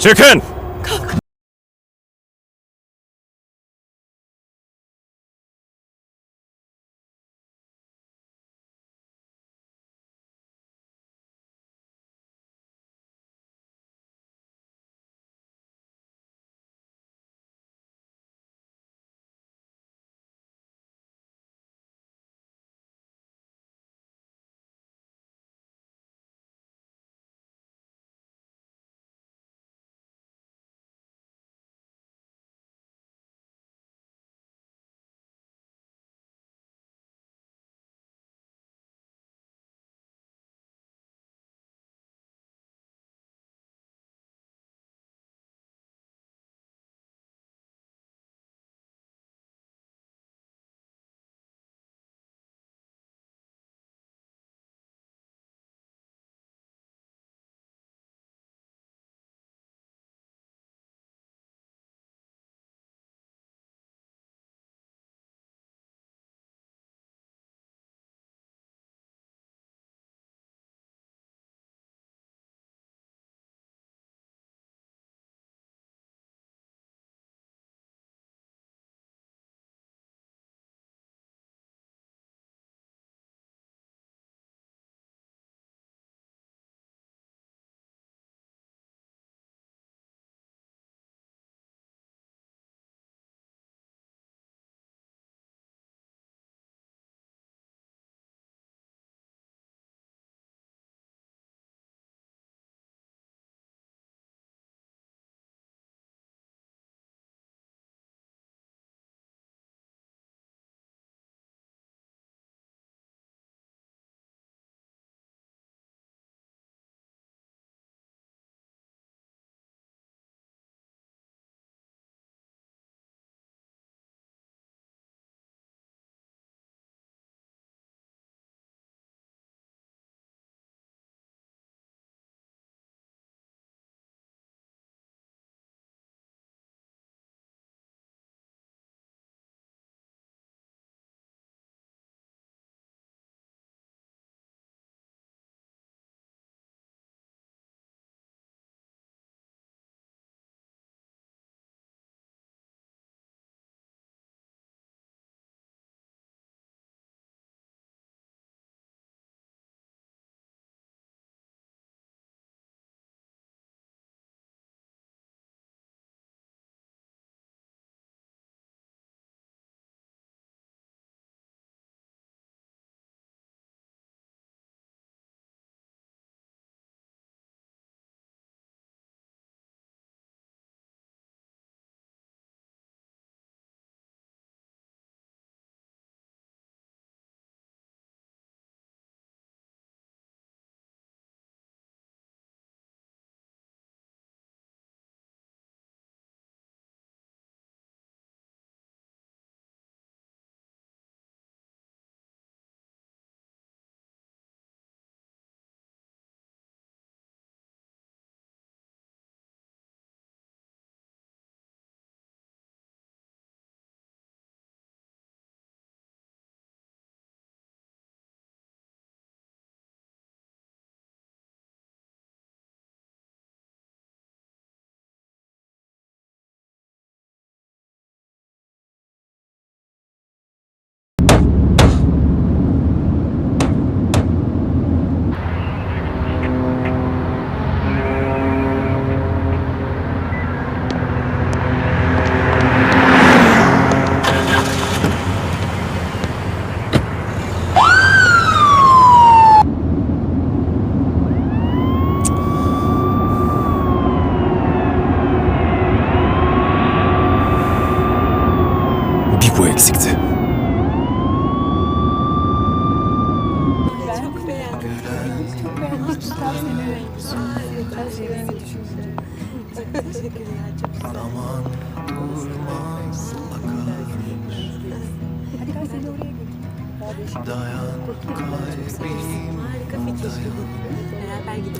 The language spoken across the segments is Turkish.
Çıkın! Bir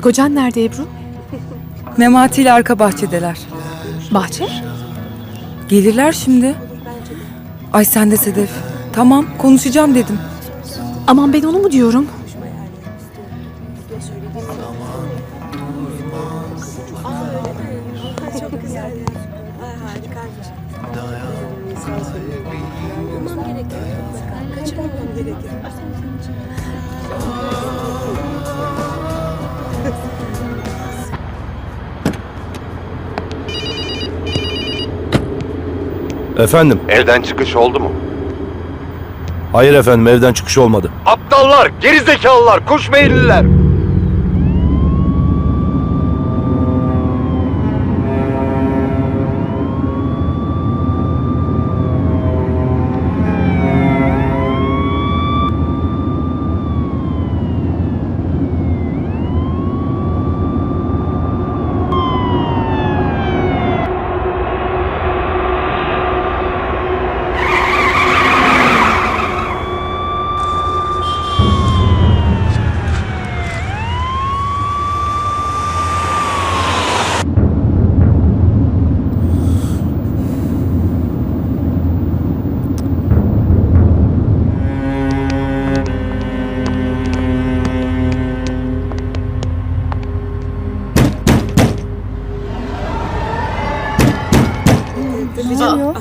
Kocan nerede Ebru? Memati ile arka bahçedeler. Bahçe? Gelirler şimdi. Ay sen de Sedef. Tamam konuşacağım dedim. Aman ben onu mu diyorum? Efendim? Evden çıkış oldu mu? Hayır efendim evden çıkış olmadı. Aptallar, gerizekalılar, kuş beyinliler.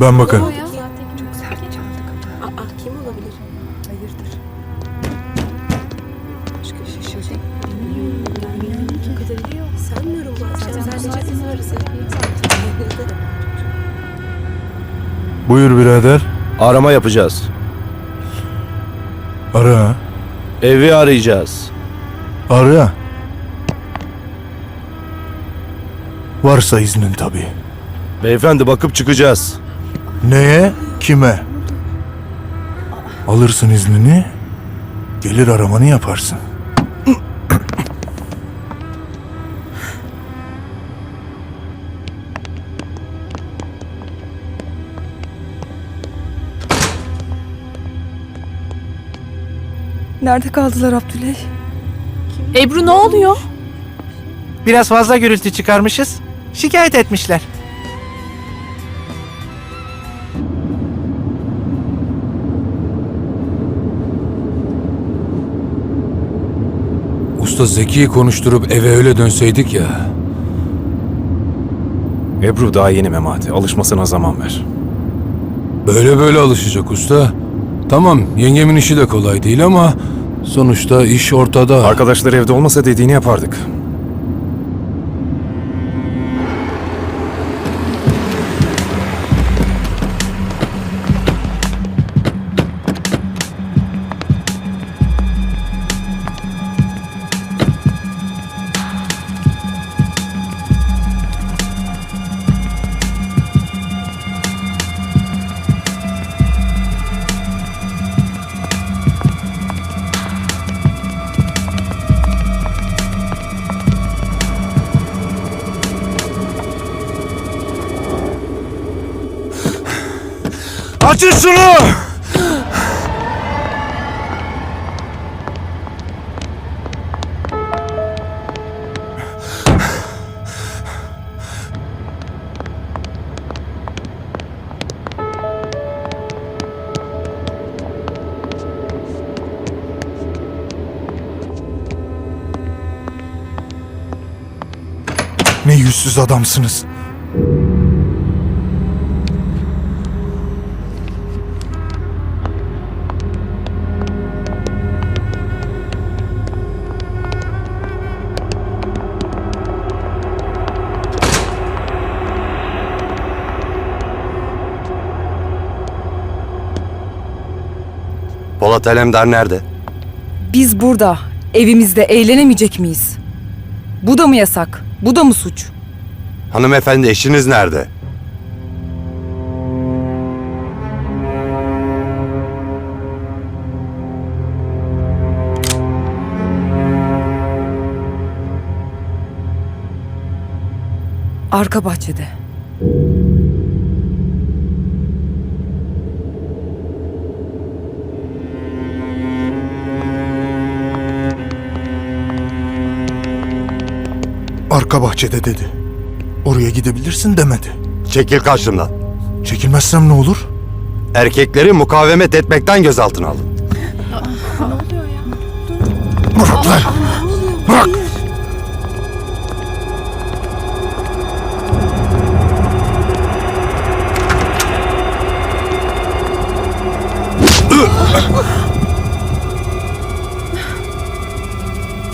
Ben bakarım. Aa, kim olabilir? Hayırdır? Başka bir şey şey. Kim kadarıyla yok. Sanmıyorum bazen. Sadece seni arası. Buyur birader. Arama yapacağız. Ara. Evi arayacağız. Ara. Varsa iznin tabii. Beyefendi bakıp çıkacağız. Neye? Kime? Alırsın iznini. Gelir aramanı yaparsın. Nerede kaldılar Abdüley? Ebru ne oluyor? Biraz fazla gürültü çıkarmışız. Şikayet etmişler. Usta Zeki'yi konuşturup eve öyle dönseydik ya. Ebru daha yeni memati. Alışmasına zaman ver. Böyle böyle alışacak usta. Tamam yengemin işi de kolay değil ama sonuçta iş ortada. Arkadaşlar evde olmasa dediğini yapardık. Açın şunu! Ne yüzsüz adamsınız. Polat Alemdar nerede? Biz burada, evimizde eğlenemeyecek miyiz? Bu da mı yasak? Bu da mı suç? Hanımefendi eşiniz nerede? Arka bahçede. Arka bahçede dedi. Oraya gidebilirsin demedi. Çekil karşımdan. Çekilmezsem ne olur? Erkekleri mukavemet etmekten gözaltına alın. Bırak lan! Bırak!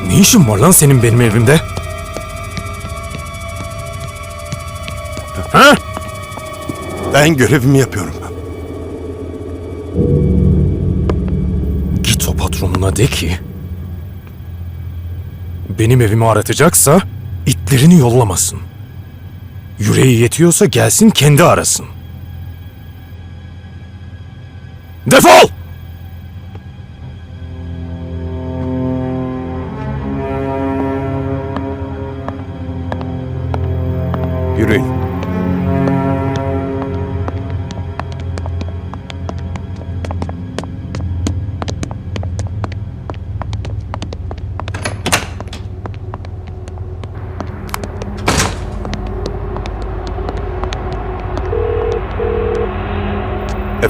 Ne işin var lan senin benim evimde? Ben görevimi yapıyorum. Git o patronuna de ki... Benim evimi aratacaksa itlerini yollamasın. Yüreği yetiyorsa gelsin kendi arasın. Defol! Yürüyün.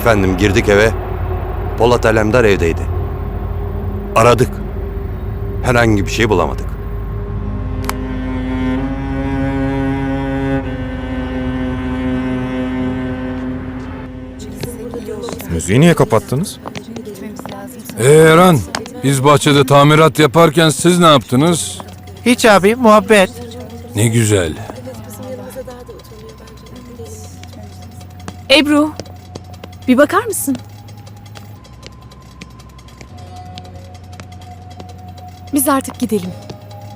Efendim girdik eve. Polat Alemdar evdeydi. Aradık. Herhangi bir şey bulamadık. Müziği niye kapattınız? Ee Eren, biz bahçede tamirat yaparken siz ne yaptınız? Hiç abi muhabbet. Ne güzel. Ebru, bir bakar mısın? Biz artık gidelim.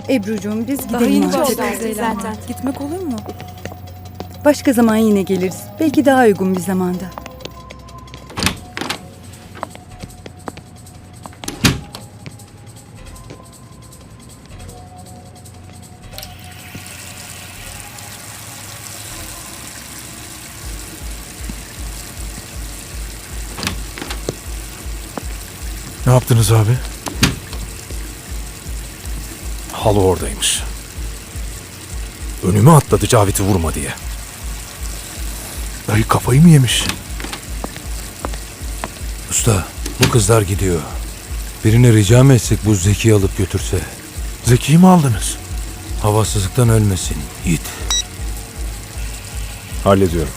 Ebru'cum biz gidelim Daha yeni artık. başladık zaten. Gitmek olur mu? Başka zaman yine geliriz. Belki daha uygun bir zamanda. Ne yaptınız abi? Halı oradaymış. Önüme atladı Cavit'i vurma diye. Dayı kafayı mı yemiş? Usta, bu kızlar gidiyor. Birine rica mı etsek bu Zeki'yi alıp götürse? Zeki'yi mi aldınız? Havasızlıktan ölmesin Yiğit. Hallediyorum.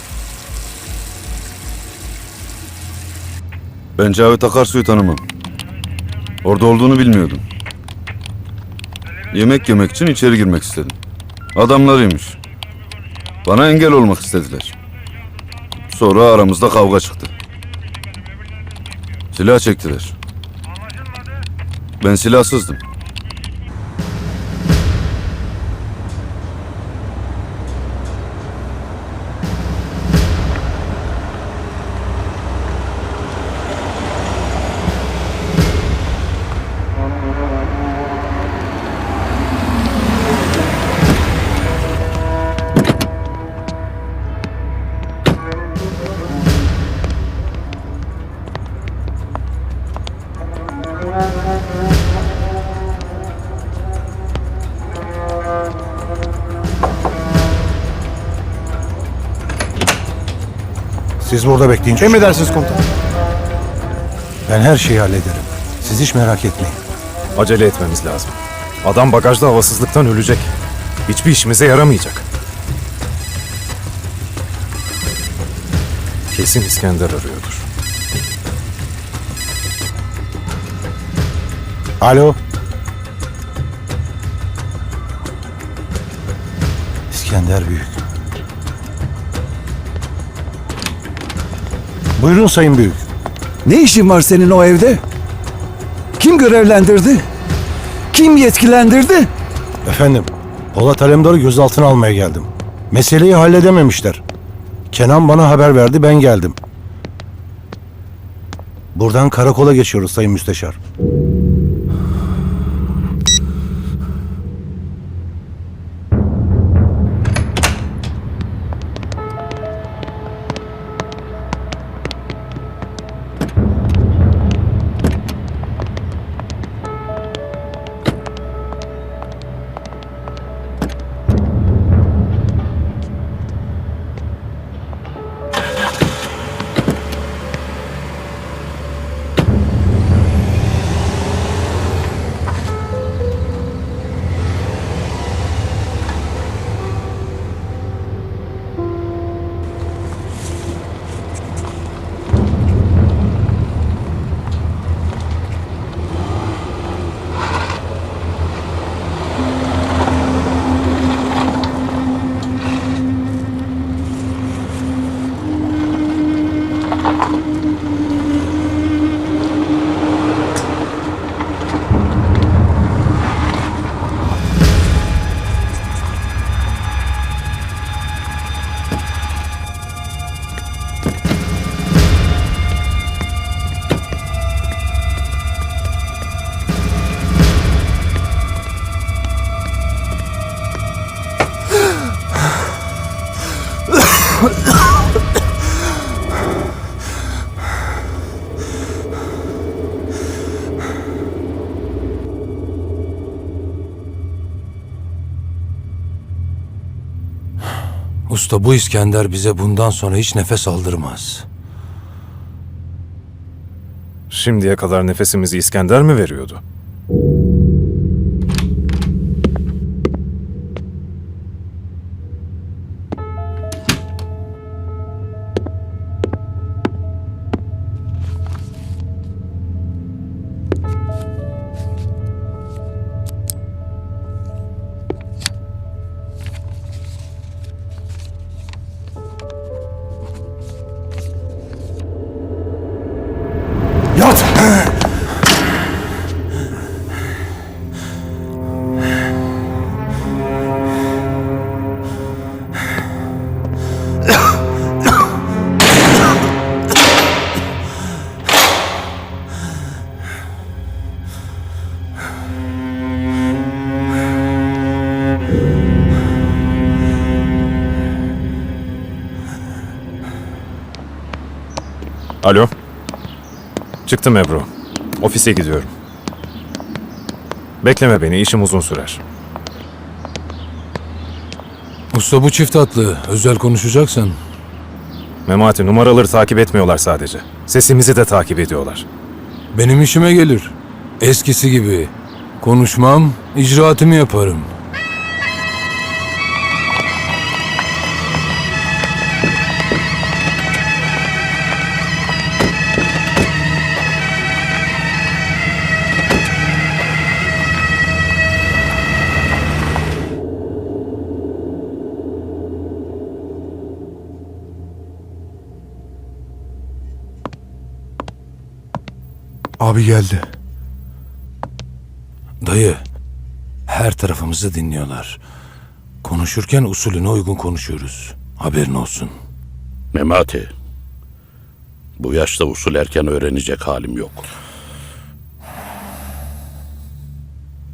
Ben Cavit Akarsu'yu tanımam. Orada olduğunu bilmiyordum. Yemek yemek için içeri girmek istedim. Adamlarıymış. Bana engel olmak istediler. Sonra aramızda kavga çıktı. Silah çektiler. Ben silahsızdım. Siz burada bekleyin. Emredersiniz komutanım. Ben her şeyi hallederim. Siz hiç merak etmeyin. Acele etmemiz lazım. Adam bagajda havasızlıktan ölecek. Hiçbir işimize yaramayacak. Kesin İskender arıyordur. Alo. İskender Büyük. Buyurun Sayın Büyük. Ne işin var senin o evde? Kim görevlendirdi? Kim yetkilendirdi? Efendim, Polat Alemdar'ı gözaltına almaya geldim. Meseleyi halledememişler. Kenan bana haber verdi, ben geldim. Buradan karakola geçiyoruz Sayın Müsteşar. Usta bu İskender bize bundan sonra hiç nefes aldırmaz. Şimdiye kadar nefesimizi İskender mi veriyordu? Alo. Çıktım Ebru. Ofise gidiyorum. Bekleme beni, işim uzun sürer. Usta bu çift hatlı. Özel konuşacaksan. Memati numaraları takip etmiyorlar sadece. Sesimizi de takip ediyorlar. Benim işime gelir. Eskisi gibi. Konuşmam, icraatımı yaparım. Abi geldi. Dayı, her tarafımızı dinliyorlar. Konuşurken usulüne uygun konuşuyoruz. Haberin olsun. Memati. Bu yaşta usul erken öğrenecek halim yok.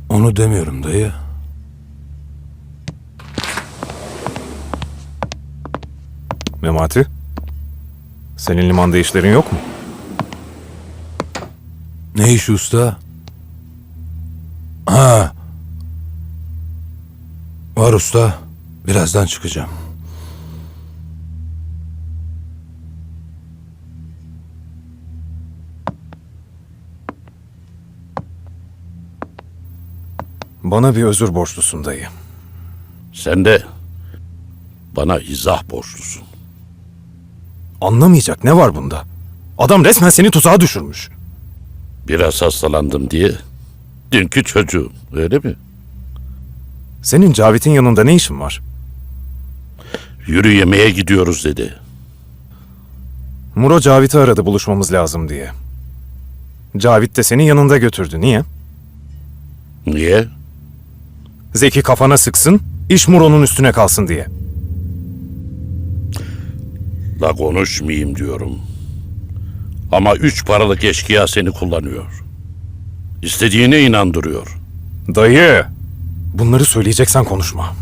Onu demiyorum dayı. Memati? Senin limanda işlerin yok mu? Ne iş usta? Ha. Var usta. Birazdan çıkacağım. Bana bir özür borçlusun dayı. Sen de bana izah borçlusun. Anlamayacak ne var bunda? Adam resmen seni tuzağa düşürmüş. Biraz hastalandım diye. Dünkü çocuğum öyle mi? Senin Cavit'in yanında ne işin var? Yürü yemeğe gidiyoruz dedi. Muro Cavit'i aradı buluşmamız lazım diye. Cavit de senin yanında götürdü. Niye? Niye? Zeki kafana sıksın, iş Muro'nun üstüne kalsın diye. La konuşmayayım diyorum. Ama üç paralık eşkıya seni kullanıyor. İstediğine inandırıyor. Dayı! Bunları söyleyeceksen konuşma.